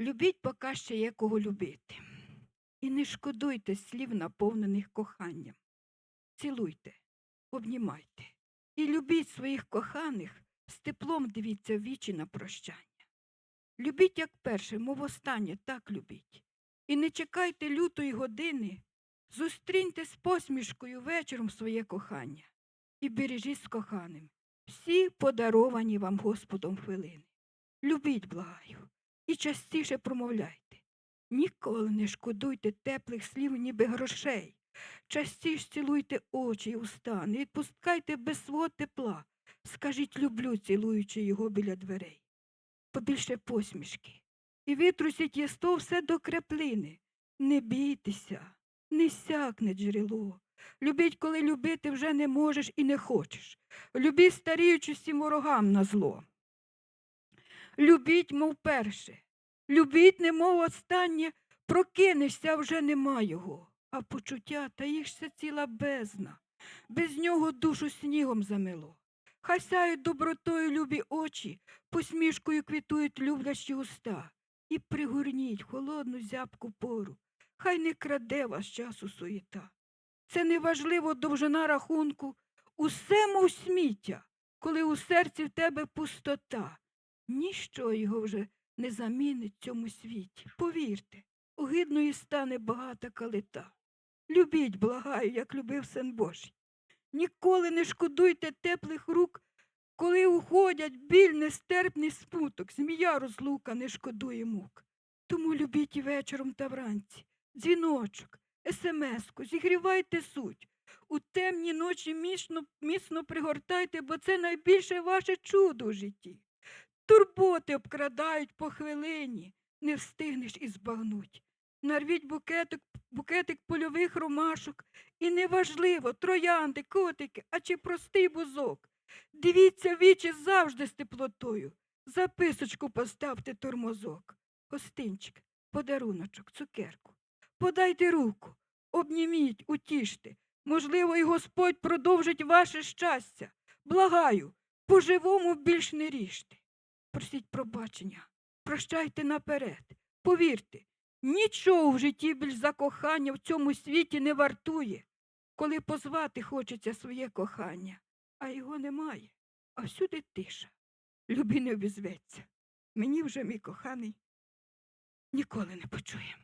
Любіть, поки ще є кого любити. І не шкодуйте слів, наповнених коханням. Цілуйте, обнімайте і любіть своїх коханих, з теплом дивіться в вічі на прощання. Любіть, як перше, мов останнє, так любіть. І не чекайте лютої години, зустріньте з посмішкою вечором своє кохання і бережіть з коханим всі подаровані вам Господом хвилини. Любіть, благаю, і частіше промовляйте. Ніколи не шкодуйте теплих слів, ніби грошей. Частіше цілуйте очі й уста, не відпускайте без свого тепла. Скажіть люблю, цілуючи його біля дверей. Побільше посмішки. І витрусіть єсто все до краплини. Не бійтеся, не сякне джерело. Любіть, коли любити вже не можеш і не хочеш. Любіть, старіючи всім ворогам на зло. Любіть, мов перше. Любіть, немов останнє, прокинешся, вже нема його. А почуття та їх ще ціла бездна. Без нього душу снігом замело. Хай сяють добротою любі очі, посмішкою квітують люблячі уста. І пригорніть холодну зябку пору. Хай не краде вас часу суєта. Це неважливо довжина рахунку, усе мов сміття, коли у серці в тебе пустота. Ніщо його вже не замінить в цьому світі. Повірте, огидною стане багата калита. Любіть, благаю, як любив син Божий. Ніколи не шкодуйте теплих рук, коли уходять біль нестерпний спуток, змія розлука не шкодує мук. Тому любіть і вечором та вранці, дзвіночок, смс-ку, зігрівайте суть. У темні ночі міцно, міцно пригортайте, бо це найбільше ваше чудо в житті. Турботи обкрадають по хвилині, не встигнеш і збагнуть. Нарвіть букетик, букетик польових ромашок, і неважливо, троянди, котики, а чи простий бузок. Дивіться вічі завжди з теплотою. Записочку поставте тормозок. Гостинчик, подаруночок, цукерку. Подайте руку, обніміть, утіште. Можливо, і Господь продовжить ваше щастя. Благаю, по-живому більш не ріжте. Просіть пробачення, прощайте наперед. Повірте, нічого в житті більш за кохання в цьому світі не вартує, коли позвати хочеться своє кохання, а його немає, а всюди тиша. Любі не обізветься. Мені вже мій коханий ніколи не почує.